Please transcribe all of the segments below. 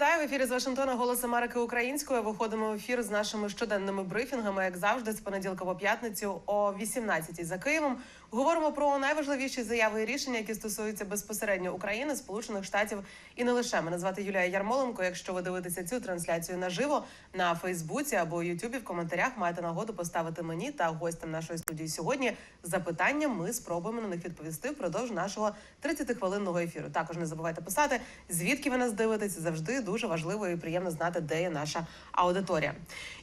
Вітаю в ефірі з Вашингтона Голос Америки українською. Виходимо в ефір з нашими щоденними брифінгами, як завжди, з понеділка по п'ятницю о 18 за Києвом. Говоримо про найважливіші заяви і рішення, які стосуються безпосередньо України, Сполучених Штатів і не лише. Мене звати Юлія Ярмоленко. Якщо ви дивитеся цю трансляцію наживо на Фейсбуці або Ютубі, в коментарях маєте нагоду поставити мені та гостям нашої студії сьогодні запитання. Ми спробуємо на них відповісти впродовж нашого 30-хвилинного ефіру. Також не забувайте писати, звідки ви нас дивитесь. Завжди дуже важливо і приємно знати, де є наша аудиторія.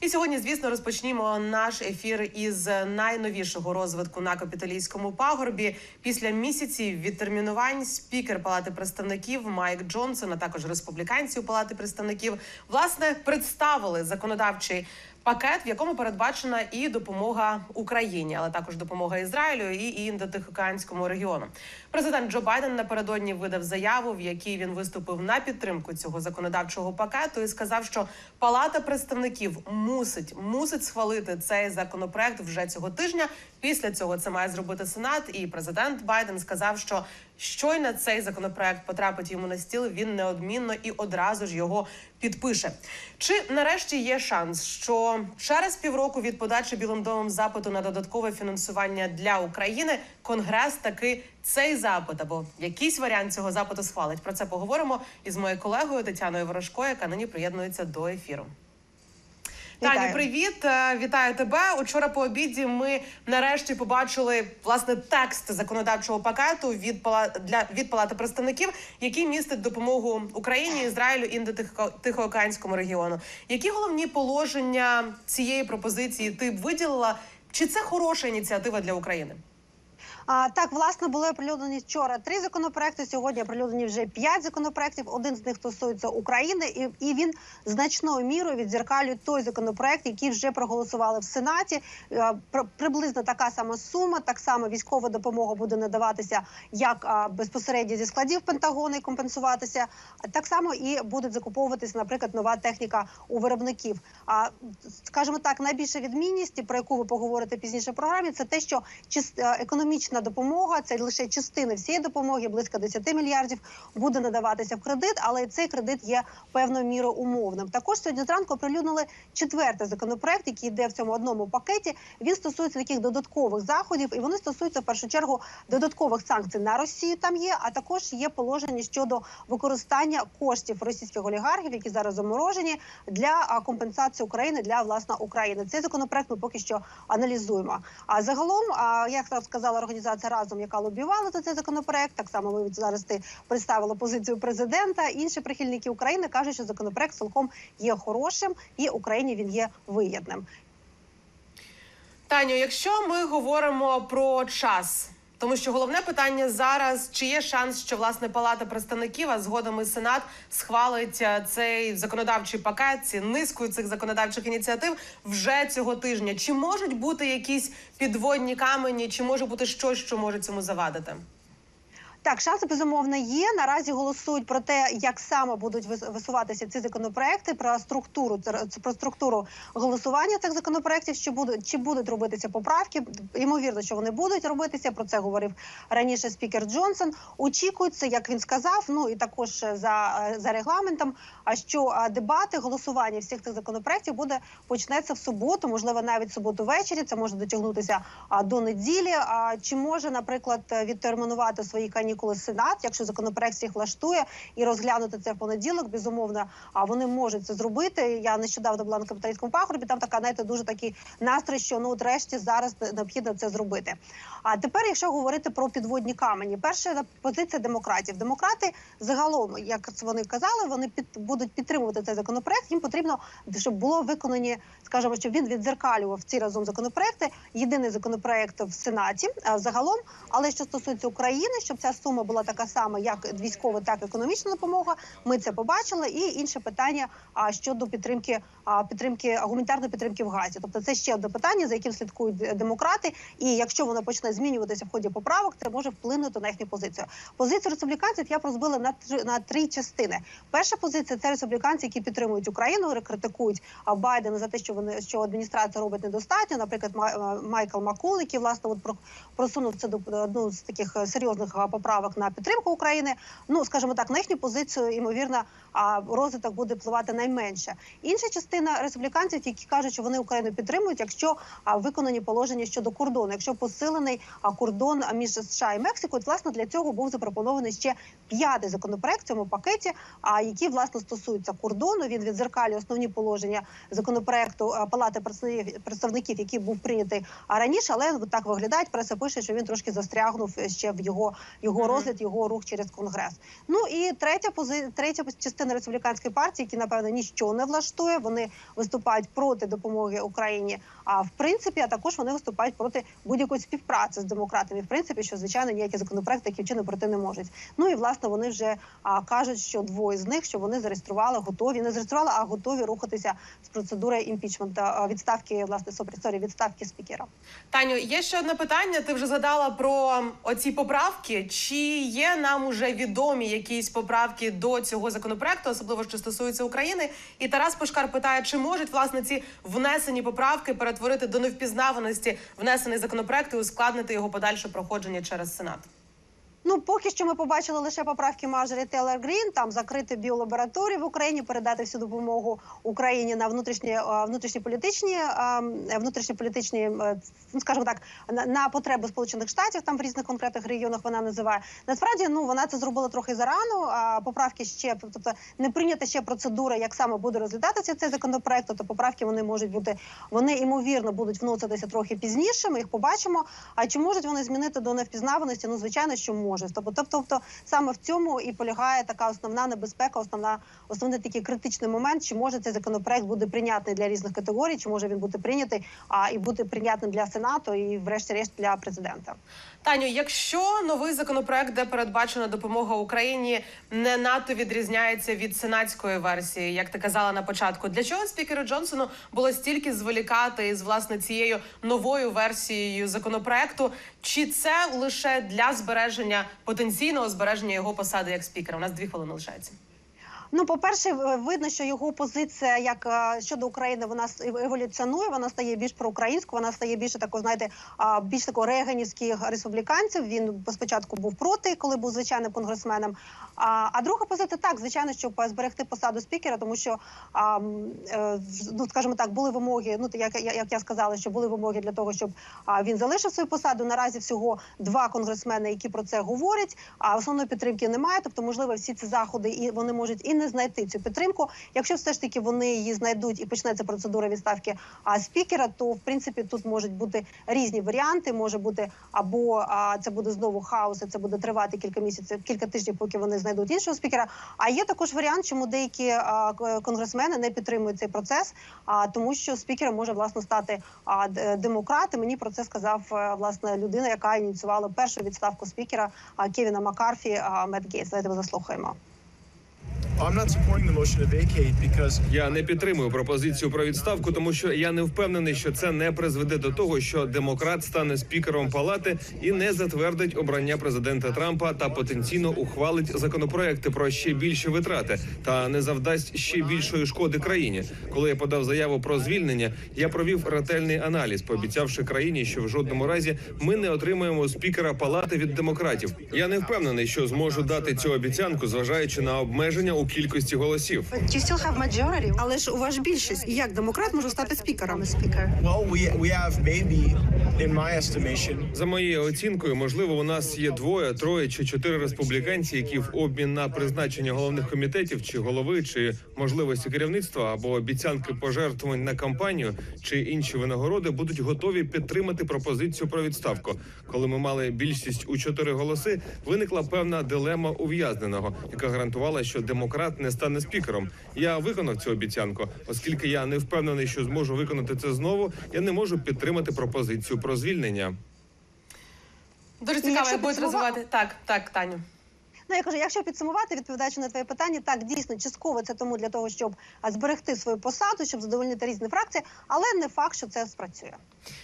І сьогодні, звісно, розпочнімо наш ефір із найновішого розвитку на капіталійському пагорбі. Після місяців відтермінувань спікер Палати представників Майк Джонсон, а також республіканці у Палати представників, власне представили законодавчий. Пакет, в якому передбачена і допомога Україні, але також допомога Ізраїлю і індотихоокеанському регіону. Президент Джо Байден напередодні видав заяву, в якій він виступив на підтримку цього законодавчого пакету, і сказав, що Палата представників мусить мусить схвалити цей законопроект вже цього тижня. Після цього це має зробити Сенат. І президент Байден сказав, що щойно цей законопроект потрапить йому на стіл, він неодмінно і одразу ж його підпише. Чи нарешті є шанс, що через півроку від подачі Білим домом запиту на додаткове фінансування для України Конгрес таки цей запит або якийсь варіант цього запиту схвалить? Про це поговоримо із моєю колегою Тетяною Ворожко, яка нині приєднується до ефіру. Вітаю. Привіт, Е, вітаю тебе. Учора по обіді ми нарешті побачили власне текст законодавчого пакету від пала для від палати представників, який містить допомогу Україні, Ізраїлю Індотихоокеанському регіону. Які головні положення цієї пропозиції ти б виділила? Чи це хороша ініціатива для України? А, так, власне, були оприлюднені вчора три законопроекти. Сьогодні оприлюднені вже п'ять законопроектів. Один з них стосується України, і, і він значною мірою відзеркалює той законопроект, який вже проголосували в Сенаті. Е, при- приблизно така сама сума, так само військова допомога буде надаватися як безпосередньо зі складів Пентагону і компенсуватися. Так само і буде закуповуватися, наприклад, нова техніка у виробників. А скажімо так, найбільша відмінність, про яку ви поговорите пізніше в програмі, це те, що чис- е, допомога це лише частина всієї допомоги, близько 10 мільярдів, буде надаватися в кредит, але цей кредит є певною мірою умовним. Також сьогодні зранку оприлюднили четвертий законопроект, який йде в цьому одному пакеті. Він стосується таких додаткових заходів, і вони стосуються в першу чергу додаткових санкцій на Росію. Там є, а також є положення щодо використання коштів російських олігархів, які зараз заморожені для компенсації України для власне України. Цей законопроект ми поки що аналізуємо. А загалом, як сказала організація разом, яка лобівала за цей законопроект, так само ви зараз ти представила позицію президента. Інші прихильники України кажуть, що законопроект цілком є хорошим, і Україні він є вигідним. Таню, якщо ми говоримо про час. Тому що головне питання зараз: чи є шанс, що власне Палата представників, а згодом і Сенат схвалить е, цей законодавчий пакет, ці низку цих законодавчих ініціатив вже цього тижня? Чи можуть бути якісь підводні камені, чи може бути щось, що може цьому завадити? Так, шанси безумовно є. Наразі голосують про те, як саме будуть вис- висуватися ці законопроекти, про структуру про структуру голосування цих законопроектів. Що будуть чи будуть робитися поправки? Ймовірно, що вони будуть робитися. Про це говорив раніше спікер Джонсон. Очікується, як він сказав. Ну і також за, за регламентом. А що дебати, голосування всіх цих законопроектів буде почнеться в суботу, можливо, навіть в суботу ввечері. Це може дотягнутися до неділі. А чи може, наприклад, відтермінувати свої канікули Сенат, якщо законопроект всіх влаштує і розглянути це в понеділок? Безумовно, а вони можуть це зробити. Я нещодавно була на капіталістському пагорбі. Там така знаєте, дуже такий настрій, що ну, от зараз необхідно це зробити. А тепер, якщо говорити про підводні камені, перша позиція демократів. Демократи загалом, як вони казали, вони під будуть підтримувати цей законопроект. Їм потрібно, щоб було виконані, скажімо, щоб він віддзеркалював ці разом законопроекти. Єдиний законопроект в Сенаті загалом. Але що стосується України, щоб ця сума була така сама, як військова, так і економічна допомога. Ми це побачили. І інше питання а, щодо підтримки а, підтримки гуманітарної підтримки в Газі. Тобто, це ще одне питання, за яким слідкують демократи. І якщо воно почне змінюватися в ході поправок, це може вплинути на їхню позицію. Позицію республіканців я б розбила на три на три частини. Перша позиція це республіканці, які підтримують Україну, критикують Байдена за те, що вони що адміністрація робить недостатньо. Наприклад, Май- Майкл Макул, який власне от просунув це до одну з таких серйозних поправок поправок на підтримку України. Ну скажімо так, на їхню позицію ймовірно, розвиток буде впливати найменше. Інша частина республіканців, які кажуть, що вони Україну підтримують, якщо виконані положення щодо кордону, якщо посилений кордон між США і Мексикою, От, власне для цього був запропонований ще п'ятий законопроект в цьому пакеті, а який власне стосується кордону. Він відзеркалює основні положення законопроекту Палати представників, який був прийнятий раніше, але так виглядає. Преса пише, що він трошки застрягнув ще в його його Мгм. розгляд, його рух через конгрес. Ну і третя пози... третя частина республіканської партії, які напевно ніщо не влаштує. Вони виступають проти допомоги Україні. А в принципі, а також вони виступають проти будь-якої співпраці з демократами. В принципі, що звичайно ніякі законопроекти таким чином проти не можуть. Ну і власне вони вже а, кажуть, що двоє з них що вони зареєстрували, готові не зареєстрували, а готові рухатися з процедури імпічменту відставки власне сорі, сорі, відставки спікера. Таню, є ще одне питання. Ти вже згадала про оці поправки. Чи є нам уже відомі якісь поправки до цього законопроекту, особливо що стосується України? І Тарас Пушкар питає, чи можуть власне ці внесені поправки перетворити до невпізнаваності внесений законопроект і ускладнити його подальше проходження через сенат? Ну, поки що ми побачили лише поправки Марджорі Тейлор Грін, там закрити біолабораторії в Україні, передати всю допомогу Україні на внутрішні е, внутрішні політичні е, внутрішні політичні, е, ну скажімо так, на, потреби Сполучених Штатів. Там в різних конкретних регіонах вона називає. Насправді, ну вона це зробила трохи зарано. А поправки ще тобто не прийнята ще процедура, як саме буде розглядатися цей законопроект. Тобто поправки вони можуть бути, вони ймовірно будуть вноситися трохи пізніше. Ми їх побачимо. А чи можуть вони змінити до невпізнаваності? Ну звичайно, що може. Тобто, тобто, саме в цьому і полягає така основна небезпека, основна основний такий критичний момент. Чи може цей законопроект бути прийнятний для різних категорій, чи може він бути прийнятий а і бути прийнятним для сенату, і врешті-решт для президента. Таню, якщо новий законопроект, де передбачена допомога Україні, не надто відрізняється від сенатської версії, як ти казала на початку, для чого спікеру Джонсону було стільки зволікати із власне цією новою версією законопроекту? Чи це лише для збереження потенційного збереження його посади як спікера? У нас дві хвилини лишається. Ну, по перше, видно, що його позиція як е, щодо України вона с- еволюціонує, вона стає більш проукраїнською, вона стає більше такою, знаєте, більш такого реганівських республіканців. Він спочатку був проти, коли був звичайним конгресменом. А, а друга позиція так, звичайно, щоб зберегти посаду спікера, тому що е, ну, скажімо так, були вимоги. Ну як як я сказала, що були вимоги для того, щоб він залишив свою посаду. Наразі всього два конгресмени, які про це говорять. А основної підтримки немає. Тобто, можливо, всі ці заходи і вони можуть і не знайти цю підтримку. Якщо все ж таки вони її знайдуть і почнеться процедура відставки а, спікера, то в принципі тут можуть бути різні варіанти. Може бути або а, це буде знову хаос, і це буде тривати кілька місяців, кілька тижнів, поки вони знайдуть іншого спікера. А є також варіант, чому деякі а, конгресмени не підтримують цей процес, а тому, що спікером може власне стати а, демократ. І Мені про це сказав е, власне людина, яка ініціювала першу відставку спікера а, Кевіна Маккарфі, а, Мет Гейтс. Давайте ми заслухаємо. Я не підтримую пропозицію про відставку, тому що я не впевнений, що це не призведе до того, що демократ стане спікером палати і не затвердить обрання президента Трампа та потенційно ухвалить законопроекти про ще більші витрати та не завдасть ще більшої шкоди країні. Коли я подав заяву про звільнення, я провів ретельний аналіз, пообіцявши країні, що в жодному разі ми не отримаємо спікера палати від демократів. Я не впевнений, що зможу дати цю обіцянку, зважаючи на обмеження у кількості голосів. But you still have majority. Але ж у вас більшість. Як демократ може стати спікером? Speaker. well we we have maybe in my estimation За моєю оцінкою, можливо, у нас є двоє, троє чи чотири республіканці, які в обмін на призначення головних комітетів чи голови, чи можливості керівництва або обіцянки пожертвувань на кампанію чи інші винагороди будуть готові підтримати пропозицію про відставку. Коли ми мали більшість у чотири голоси, виникла певна дилема ув'язненого, яка гарантувала, що демократ не стане спікером. Я виконав цю обіцянку, оскільки я не впевнений, що зможу виконати це знову. Я не можу підтримати пропозицію про звільнення. Дуже цікаво, як будуть розвивати так, так, Таню. Ну я кажу, якщо підсумувати, відповідаючи на твоє питання, так дійсно частково це тому для того, щоб зберегти свою посаду, щоб задовольнити різні фракції, але не факт, що це спрацює.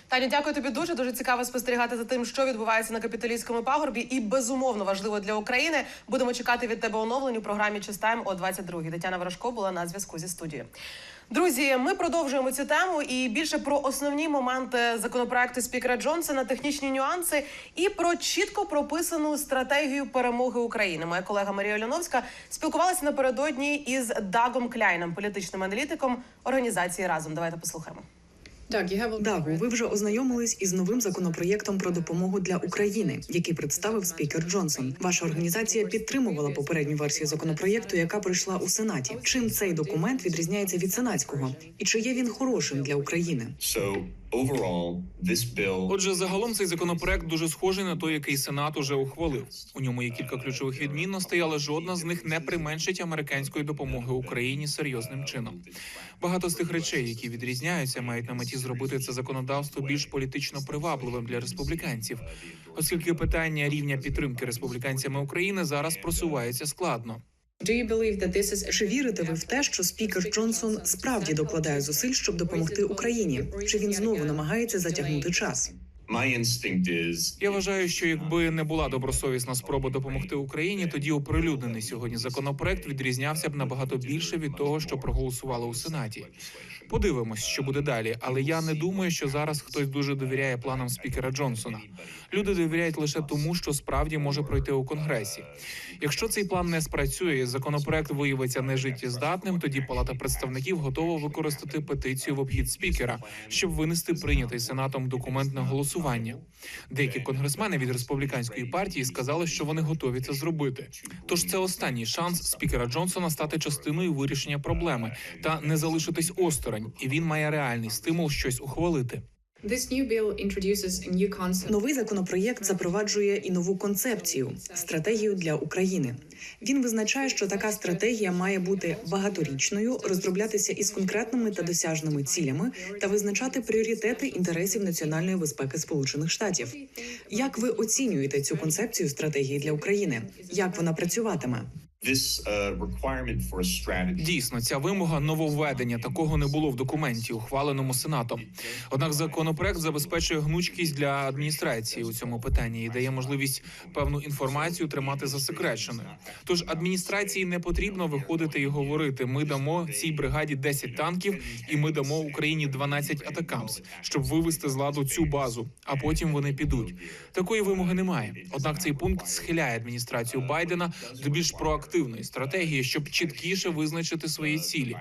Таню, дякую тобі дуже. Дуже цікаво спостерігати за тим, що відбувається на капіталістському пагорбі, і безумовно важливо для України. Будемо чекати від тебе оновлень у програмі «Чистайм» о 22-й. Тетяна Ворожко була на зв'язку зі студією. Друзі, ми продовжуємо цю тему і більше про основні моменти законопроекту спікера Джонсона, технічні нюанси і про чітко прописану стратегію перемоги України. Моя колега Марія Оляновська спілкувалася напередодні із Дагом Кляйном, політичним аналітиком організації разом. Давайте послухаємо. Дагу, ви вже ознайомились із новим законопроєктом про допомогу для України, який представив спікер Джонсон. Ваша організація підтримувала попередню версію законопроєкту, яка пройшла у сенаті. Чим цей документ відрізняється від сенатського, і чи є він хорошим для України? Отже, загалом цей законопроект дуже схожий на той, який Сенат уже ухвалив. У ньому є кілька ключових відмінностей, але жодна з них не применшить американської допомоги Україні серйозним чином. Багато з тих речей, які відрізняються, мають на меті зробити це законодавство більш політично привабливим для республіканців, оскільки питання рівня підтримки республіканцями України зараз просувається складно. Чи вірите ви в те, що спікер Джонсон справді докладає зусиль, щоб допомогти Україні? Чи він знову намагається затягнути час? Я вважаю, що якби не була добросовісна спроба допомогти Україні, тоді оприлюднений сьогодні законопроект відрізнявся б набагато більше від того, що проголосували у сенаті. Подивимось, що буде далі. Але я не думаю, що зараз хтось дуже довіряє планам спікера Джонсона. Люди довіряють лише тому, що справді може пройти у конгресі. Якщо цей план не спрацює, законопроект виявиться нежиттєздатним, тоді Палата представників готова використати петицію в обхід спікера, щоб винести прийнятий сенатом документ на голосування. Деякі конгресмени від республіканської партії сказали, що вони готові це зробити. Тож це останній шанс спікера Джонсона стати частиною вирішення проблеми та не залишитись осторонь, і він має реальний стимул щось ухвалити. Новий законопроєкт запроваджує і нову концепцію стратегію для України. Він визначає, що така стратегія має бути багаторічною, розроблятися із конкретними та досяжними цілями та визначати пріоритети інтересів національної безпеки Сполучених Штатів. Як ви оцінюєте цю концепцію стратегії для України? Як вона працюватиме? Uh. Дійсно, ця вимога нововведення такого не було в документі, ухваленому сенатом. Однак законопроект забезпечує гнучкість для адміністрації у цьому питанні і дає можливість певну інформацію тримати засекреченою. Тож адміністрації не потрібно виходити і говорити: ми дамо цій бригаді 10 танків, і ми дамо Україні 12 атакамс, щоб вивести з ладу цю базу. А потім вони підуть. Такої вимоги немає. Однак цей пункт схиляє адміністрацію Байдена до більш проактивної стратегії, щоб чіткіше визначити свої цілі.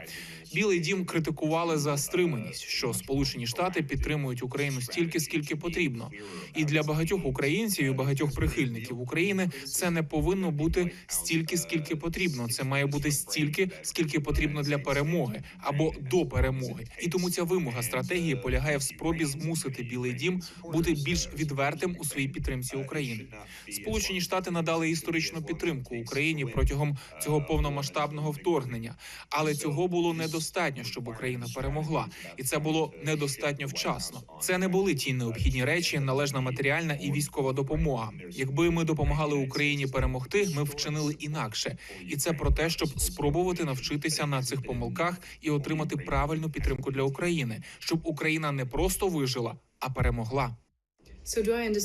Білий дім критикували за стриманість, що Сполучені Штати підтримують Україну стільки, скільки потрібно. І для багатьох українців і багатьох прихильників України це не повинно бути стільки, скільки потрібно. Це має бути стільки, скільки потрібно для перемоги або до перемоги. І тому ця вимога стратегії полягає в спробі змусити Білий Дім бути більш відвертим у своїй підтримці України. Сполучені Штати надали історичну підтримку Україні протягом цього повномасштабного вторгнення, але цього було недостатньо, щоб Україна перемогла, і це було недостатньо вчасно. Це не були ті необхідні речі, належна матеріальна і військова допомога. Якби ми допомагали Україні перемогти, ми вчинили інакше, і це про те, щоб спробувати навчитися на цих помилках і отримати правильну підтримку для України, щоб Україна не просто вижила, а перемогла.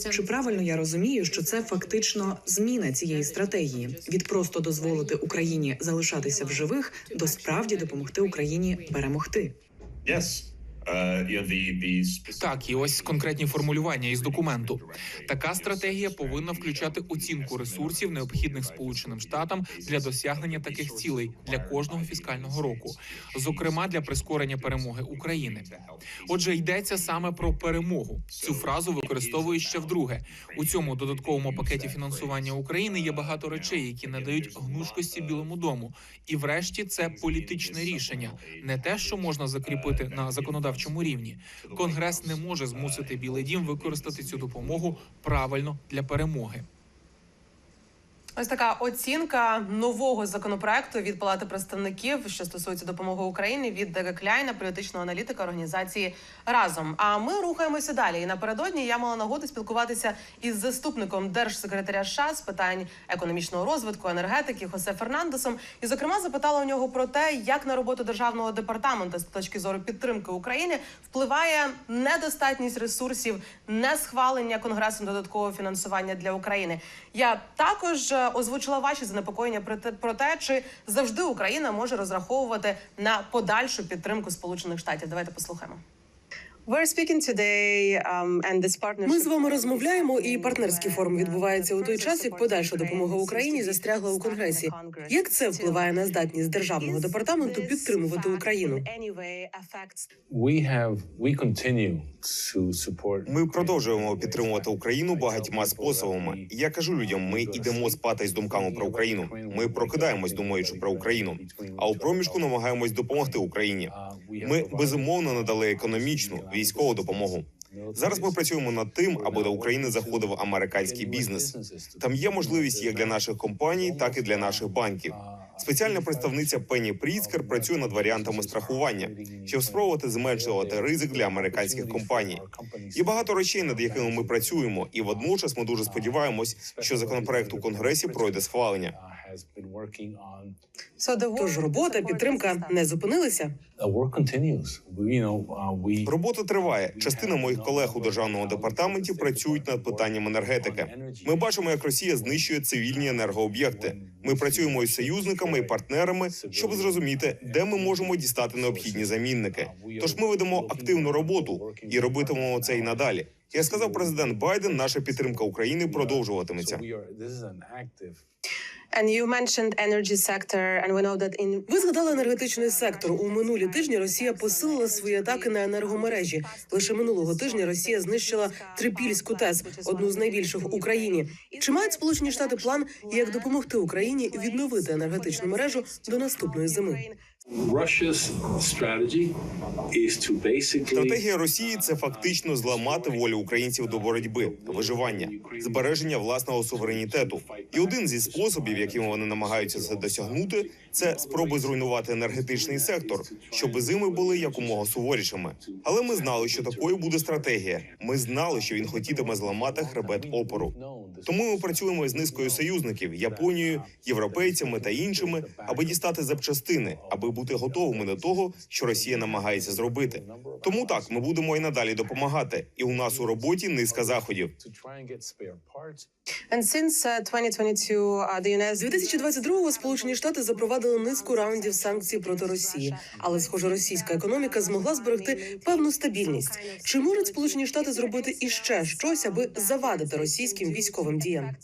Чи правильно я розумію, що це фактично зміна цієї стратегії від просто дозволити Україні залишатися в живих до справді допомогти Україні перемогти? Yes. Specific Так, і ось конкретні формулювання із документу. Така стратегія повинна включати оцінку ресурсів, необхідних Сполученим Штатам для досягнення таких цілей для кожного фіскального року, зокрема для прискорення перемоги України. Отже, йдеться саме про перемогу. Цю фразу використовують ще вдруге. У цьому додатковому пакеті фінансування України є багато речей, які надають гнучкості Білому дому. І, врешті, це політичне рішення, не те, що можна закріпити на законодавчому рівні. Конгрес не може змусити Білий Дім використати цю допомогу правильно для перемоги. Ось така оцінка нового законопроекту від Палати представників, що стосується допомоги Україні від Дега Кляйна, політичного аналітика організації разом. А ми рухаємося далі. І напередодні я мала нагоду спілкуватися із заступником держсекретаря США з питань економічного розвитку, енергетики Хосе Фернандесом. І, зокрема, запитала у нього про те, як на роботу державного департаменту з точки зору підтримки України впливає недостатність ресурсів, не схвалення конгресом додаткового фінансування для України. Я також е, озвучила ваші занепокоєння про те, чи завжди Україна може розраховувати на подальшу підтримку Сполучених Штатів. Давайте послухаємо. Ми з вами розмовляємо, і партнерський форум відбувається у той час, як подальша допомога Україні застрягла у конгресі. Як це впливає на здатність державного департаменту підтримувати Україну? Ми продовжуємо підтримувати Україну багатьма способами. Я кажу людям: ми йдемо спати з думками про Україну. Ми прокидаємось, думаючи про Україну. А у проміжку намагаємось допомогти Україні. Ми безумовно надали економічну військову допомогу. Зараз ми працюємо над тим, аби до України заходив американський бізнес. Там є можливість як для наших компаній, так і для наших банків. Спеціальна представниця Пенні Пріцкер працює над варіантами страхування, щоб спробувати зменшувати ризик для американських компаній. Є багато речей, над якими ми працюємо, і водночас ми дуже сподіваємось, що законопроект у конгресі пройде схвалення. Тож робота, підтримка не зупинилися. Робота триває. Частина моїх колег у державному департаменті працюють над питанням енергетики. Ми бачимо, як Росія знищує цивільні енергооб'єкти. Ми працюємо із союзниками і партнерами, щоб зрозуміти, де ми можемо дістати необхідні замінники. Тож ми ведемо активну роботу і робитимемо це і надалі. Я сказав президент Байден, наша підтримка України продовжуватиметься. Ви згадали енергетичний сектор. У минулі тижні Росія посилила свої атаки на енергомережі. Лише минулого тижня Росія знищила Трипільську ТЕС, одну з найбільших в Україні. Чи мають Сполучені Штати план, як допомогти Україні відновити енергетичну мережу до наступної зими? Стратегія Росії це фактично зламати волю українців до боротьби, виживання, збереження власного суверенітету. І один зі способів, яким вони намагаються це досягнути, це спроби зруйнувати енергетичний сектор, щоб зими були якомога суворішими. Але ми знали, що такою буде стратегія. Ми знали, що він хотітиме зламати хребет опору. Тому ми працюємо з низкою союзників Японією, європейцями та іншими, аби дістати запчастини, аби бути готовими до того, що Росія намагається зробити. Тому так ми будемо і надалі допомагати. І у нас у роботі низка заходів. З 2022-го Сполучені Штати запровадили низку раундів санкцій проти Росії, але схоже, російська економіка змогла зберегти певну стабільність. Чи можуть Сполучені Штати зробити іще щось, аби завадити російським військовим діям?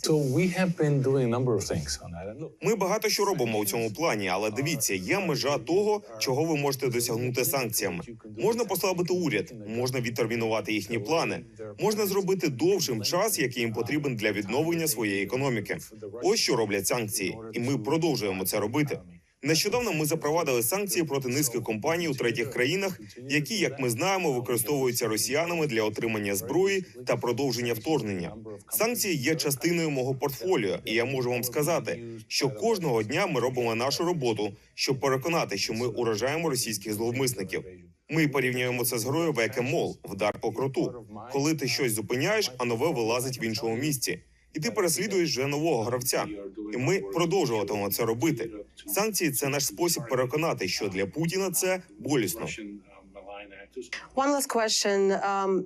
Ми багато що робимо у цьому плані, але дивіться, є межа того, чого ви можете досягнути санкціями. Можна послабити уряд, можна відтермінувати їхні плани, можна зробити довшим час, який їм потрібен для відновлення своєї економіки. Ось що роблять санкції, і ми продовжуємо це робити. Нещодавно ми запровадили санкції проти низки компаній у третіх країнах, які, як ми знаємо, використовуються росіянами для отримання зброї та продовження вторгнення. Санкції є частиною мого портфоліо, і я можу вам сказати, що кожного дня ми робимо нашу роботу, щоб переконати, що ми уражаємо російських зловмисників. Ми порівнюємо це з грою Векемол, вдар по круту. Коли ти щось зупиняєш, а нове вилазить в іншому місці, і ти переслідуєш вже нового гравця. І ми продовжуватимемо це робити. Санкції це наш спосіб переконати, що для Путіна це болісно.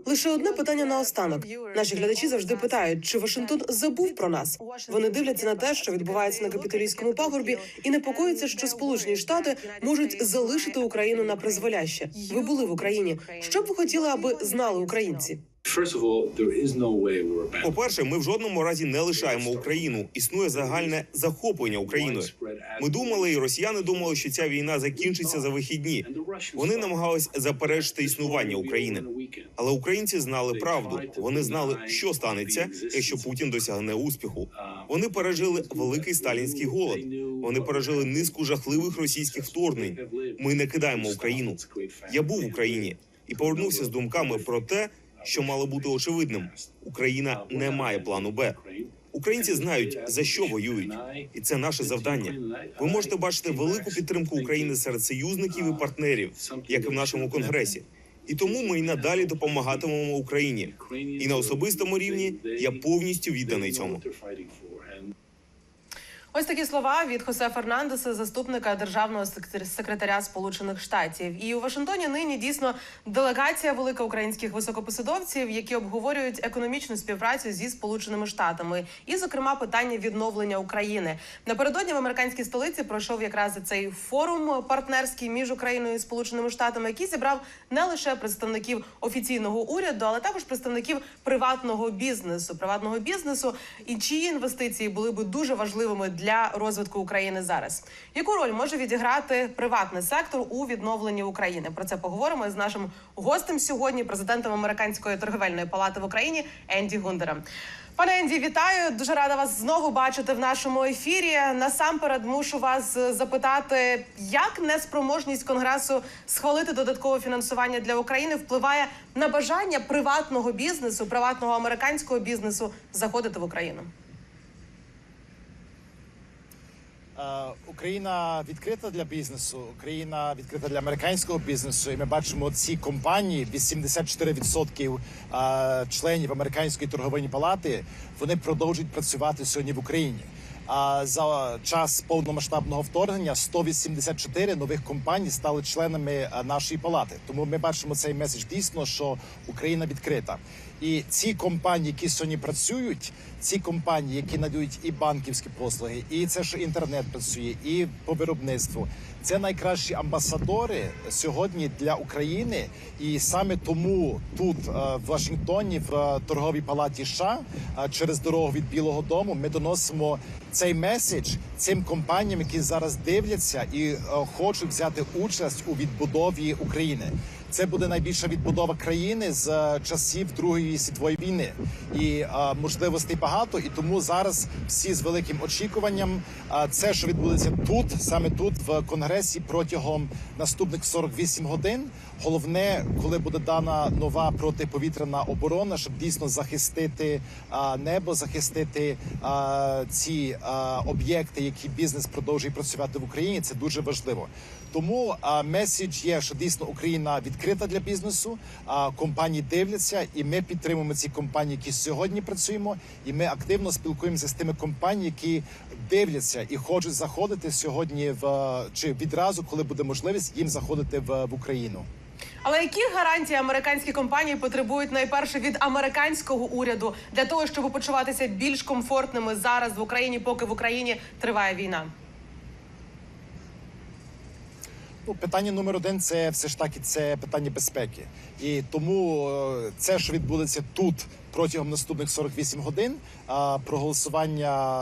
Лише одне питання наостанок. Наші глядачі завжди питають, чи Вашингтон забув про нас. Вони дивляться на те, що відбувається на капітолійському пагорбі, і непокоїться, що Сполучені Штати можуть залишити Україну на призволяще. Ви були в Україні. Що б ви хотіли, аби знали українці? По перше, ми в жодному разі не лишаємо Україну. Існує загальне захоплення Україною. Ми думали, і росіяни думали, що ця війна закінчиться за вихідні. Вони намагались заперечити існування України. Але українці знали правду. Вони знали, що станеться, якщо Путін досягне успіху. Вони пережили великий сталінський голод. Вони пережили низку жахливих російських вторгнень. Ми не кидаємо Україну. Я був в Україні і повернувся з думками про те, що мало бути очевидним: Україна не має плану Б. Українці знають за що воюють, і це наше завдання. Ви можете бачити велику підтримку України серед союзників і партнерів, як і в нашому конгресі. І тому ми й надалі допомагатимемо Україні. І на особистому рівні я повністю відданий цьому. Ось такі слова від Хосе Фернандеса, заступника державного секретаря Сполучених Штатів. І у Вашингтоні нині дійсно делегація велика українських високопосадовців, які обговорюють економічну співпрацю зі Сполученими Штатами, і, зокрема, питання відновлення України. Напередодні в американській столиці пройшов якраз цей форум партнерський між Україною і Сполученими Штатами, який зібрав не лише представників офіційного уряду, але також представників приватного бізнесу, приватного бізнесу, і чиї інвестиції були би дуже важливими для розвитку України зараз. Яку роль може відіграти приватний сектор у відновленні України? Про це поговоримо з нашим гостем сьогодні, президентом американської торговельної палати в Україні Енді Гундером. Пане Енді, вітаю. Дуже рада вас знову бачити в нашому ефірі. Насамперед мушу вас запитати, як неспроможність конгресу схвалити додаткове фінансування для України впливає на бажання приватного бізнесу, приватного американського бізнесу заходити в Україну. Е, Україна відкрита для бізнесу, Україна відкрита для американського бізнесу. І ми бачимо ці компанії 84% е, членів американської торговельної палати. Вони продовжують працювати сьогодні в Україні. А за час повномасштабного вторгнення 184 нових компаній стали членами е, нашої палати. Тому ми бачимо цей меседж дійсно, що Україна відкрита. І ці компанії, які сьогодні працюють, ці компанії, які надають і банківські послуги, і це що інтернет працює, і по виробництву. Це найкращі амбасадори сьогодні для України, і саме тому тут е, в Вашингтоні, в е, торговій палаті США, е, через дорогу від Білого Дому, ми доносимо цей меседж цим компаніям, які зараз дивляться і хочуть взяти участь у відбудові України. Це буде найбільша відбудова країни з е, часів Другої світової війни, і е, можливостей багато. І тому зараз всі з великим очікуванням. е, це, що відбудеться тут, саме тут, в конгресі, протягом наступних 48 годин. Головне, коли буде дана нова протиповітряна оборона, щоб дійсно захистити е, небо, захистити е, ці е, об'єкти, які бізнес продовжує працювати в Україні. Це дуже важливо. Тому а, меседж є, що дійсно Україна відкрита для бізнесу. А компанії дивляться, і ми підтримуємо ці компанії, які сьогодні працюємо. І ми активно спілкуємося з тими компаніями, які дивляться і хочуть заходити сьогодні в чи відразу, коли буде можливість їм заходити в, в Україну. Але які гарантії американські компанії потребують найперше від американського уряду для того, щоб почуватися більш комфортними зараз в Україні, поки в Україні триває війна? Ну, питання номер один це все ж таки це питання безпеки, і тому е, це, що відбудеться тут протягом наступних 48 годин, Про проголосування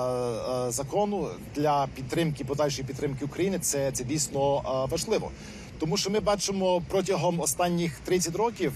е, закону для підтримки подальшої підтримки України, це, це дійсно е, важливо. Тому що ми бачимо протягом останніх 30 років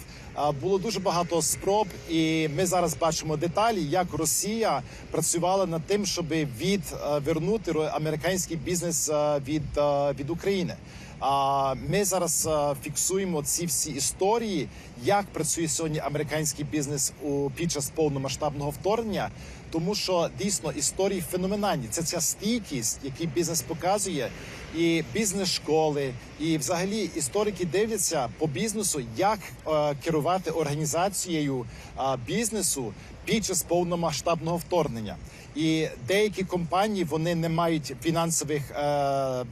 було дуже багато спроб, і ми зараз бачимо деталі, як Росія працювала над тим, щоб відвернути американський бізнес е, від, е, від України. А ми зараз е, фіксуємо ці всі історії, як працює сьогодні американський бізнес у під час повномасштабного вторгнення. Тому що дійсно історії феноменальні. Це ця стійкість, який бізнес показує, і бізнес-школи, і взагалі історики дивляться по бізнесу, як е, керувати організацією е, бізнесу під час повномасштабного вторгнення. І деякі компанії вони не мають фінансових е,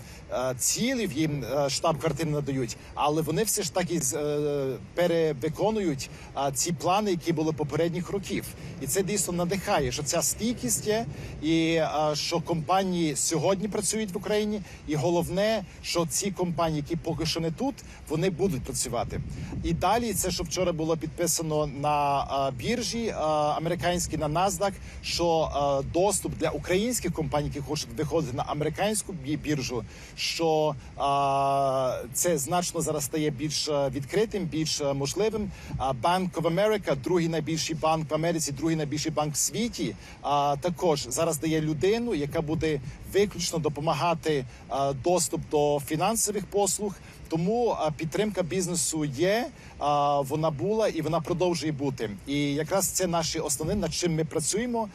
цілів, їм е, штаб-квартири надають, але вони все ж таки е, перевиконують е, ці плани, які були попередніх років. І це дійсно надихає, що ця стійкість є, і е, що компанії сьогодні працюють в Україні. І головне, що ці компанії, які поки що не тут, вони будуть працювати. І далі це, що вчора було підписано на е, біржі е, американській на NASDAQ, що е, доступ для українських компаній, які хочуть виходити на американську біржу, що е, це значно зараз стає більш е, відкритим, більш е, можливим. А Bank of America, другий найбільший банк в Америці, другий найбільший банк в світі, а також зараз дає людину, яка буде виключно допомагати е, доступ до фінансових послуг. Тому підтримка бізнесу є, вона була і вона продовжує бути. І якраз це наші основне, над чим ми працюємо,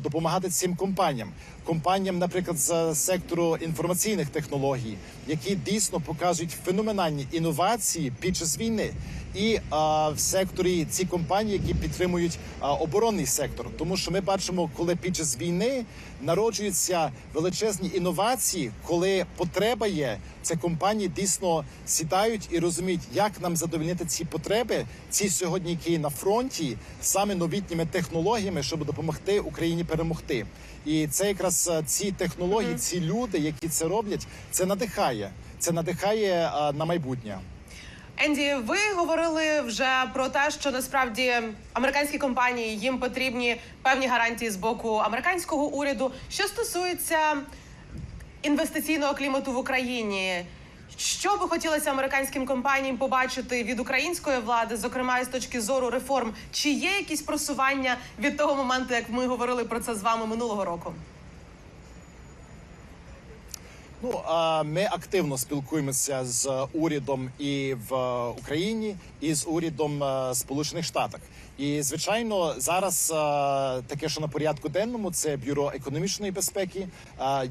допомагати цим компаніям. Компаніям, наприклад, з сектору інформаційних технологій, які дійсно покажуть феноменальні інновації під час війни. І а, в секторі ці компанії, які підтримують а, оборонний сектор. Тому що ми бачимо, коли під час війни народжуються величезні інновації, коли потреба є, це компанії дійсно сідають і розуміють, як нам задовольнити ці потреби, ці сьогодні, які є на фронті, саме новітніми технологіями, щоб допомогти Україні перемогти. І це якраз е, ці технології, ці люди, які це роблять, це надихає. Це надихає а, на майбутнє. Енді, ви говорили вже про те, що насправді американські компанії їм потрібні певні гарантії з боку американського уряду. Що стосується інвестиційного клімату в Україні, що би хотілося американським компаніям побачити від української влади, зокрема з точки зору реформ, чи є якісь просування від того моменту, як ми говорили про це з вами минулого року? Ну ми активно спілкуємося з урядом і в е, Україні, і з урядом е, Сполучених Штатів. І звичайно, зараз е, таке, що на порядку денному, це бюро економічної безпеки.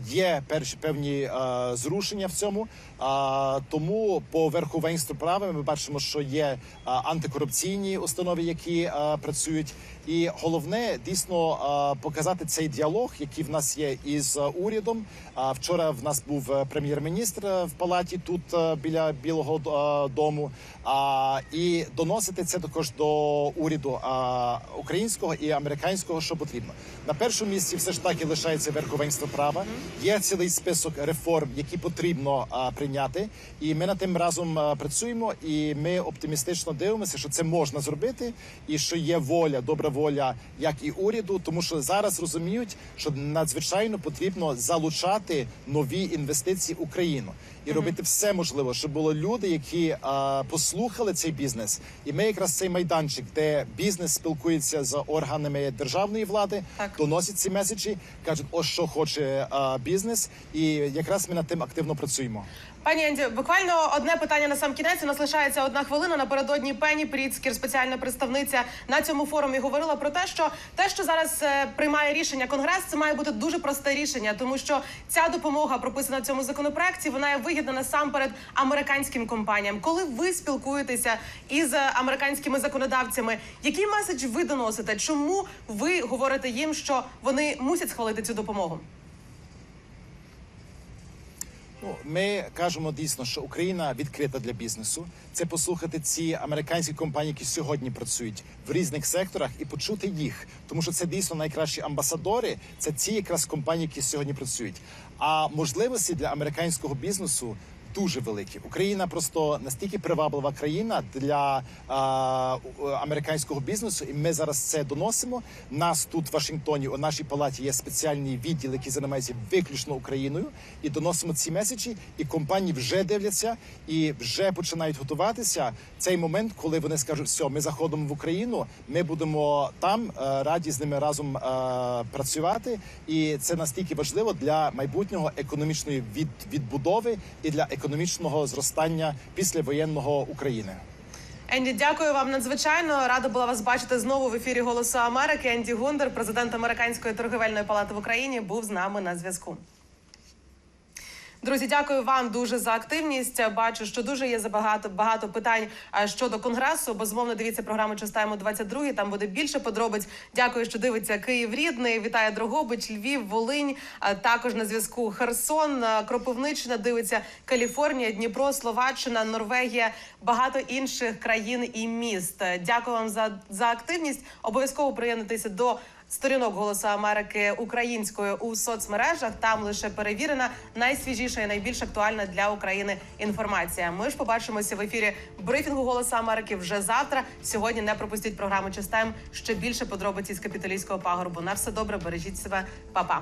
Є перші певні зрушення в цьому. А, Тому по верховенству права ми бачимо, що є а, антикорупційні установи, які а, працюють. І головне дійсно а, показати цей діалог, який в нас є із урядом. А вчора в нас був е, прем'єр-міністр е, в палаті тут е, біля Білого дому. А і доносити це також до уряду а, українського і американського, що потрібно. На першому місці все ж таки лишається верховенство права. Є цілий список реформ, які потрібно а, прийняти, і ми над тим разом працюємо. І ми оптимістично дивимося, що це можна зробити, і що є воля, добра воля, як і уряду, тому що зараз розуміють, що надзвичайно потрібно залучати нові інвестиції в Україну і робити все можливе, щоб були люди, які а, послухали цей бізнес. І ми якраз цей майданчик, де бізнес спілкується з органами державної влади, Так. доносять ці меседжі, кажуть, ось що хоче а, бізнес, і якраз ми над тим активно працюємо. Пані Енді, буквально одне питання на сам кінець. У нас лишається одна хвилина. Напередодні Пені Пріцкір, спеціальна представниця на цьому форумі, говорила про те, що те, що зараз е, приймає рішення Конгрес, це має бути дуже просте рішення, тому що ця допомога прописана в цьому законопроекті. Вона є вигідна насамперед американським компаніям. Коли ви спілкуєтеся із американськими законодавцями, який меседж ви доносите? Чому ви говорите їм, що вони мусять схвалити цю допомогу? Ну, ми кажемо дійсно, що Україна відкрита для бізнесу. Це послухати ці американські компанії, які сьогодні працюють в різних секторах, і почути їх, тому що це дійсно найкращі амбасадори. Це ці якраз компанії, які сьогодні працюють. А можливості для американського бізнесу. Дуже великі Україна просто настільки приваблива країна для у- американського бізнесу, і ми зараз це доносимо. Нас тут в Вашингтоні у нашій палаті є спеціальний відділ, який займається виключно Україною, і доносимо ці меседжі. І компанії вже дивляться і вже починають готуватися. Цей момент, коли вони скажуть, все, ми заходимо в Україну, ми будемо там е, раді з ними разом е, працювати. І це настільки важливо для майбутнього економічної від, відбудови і для економічного зростання післявоєнного України. Енді, дякую вам надзвичайно. Рада була вас бачити знову в ефірі Голосу Америки. Енді Гундер, президент Американської торговельної палати в Україні, був з нами на зв'язку. Друзі, дякую вам дуже за активність. Бачу, що дуже є забагато багато питань щодо конгресу. Безумовно, дивіться програму «Чистаємо 22», Там буде більше подробиць. Дякую, що дивиться Київ рідний. Вітає Дрогобич, Львів, Волинь. А також на зв'язку Херсон, а, Кропивниччина. Дивиться Каліфорнія, Дніпро, Словаччина, Норвегія, багато інших країн і міст. Дякую вам за, за активність. Обов'язково приєднуйтеся до сторінок Голосу Америки українською у соцмережах. Там лише перевірена найсвіжіша і найбільш актуальна для України інформація. Ми ж побачимося в ефірі брифінгу Голосу Америки вже завтра. Сьогодні не пропустіть програму «Чистаємо». Ще більше подробиць із капіталійського пагорбу. На все добре, бережіть себе, Па-па.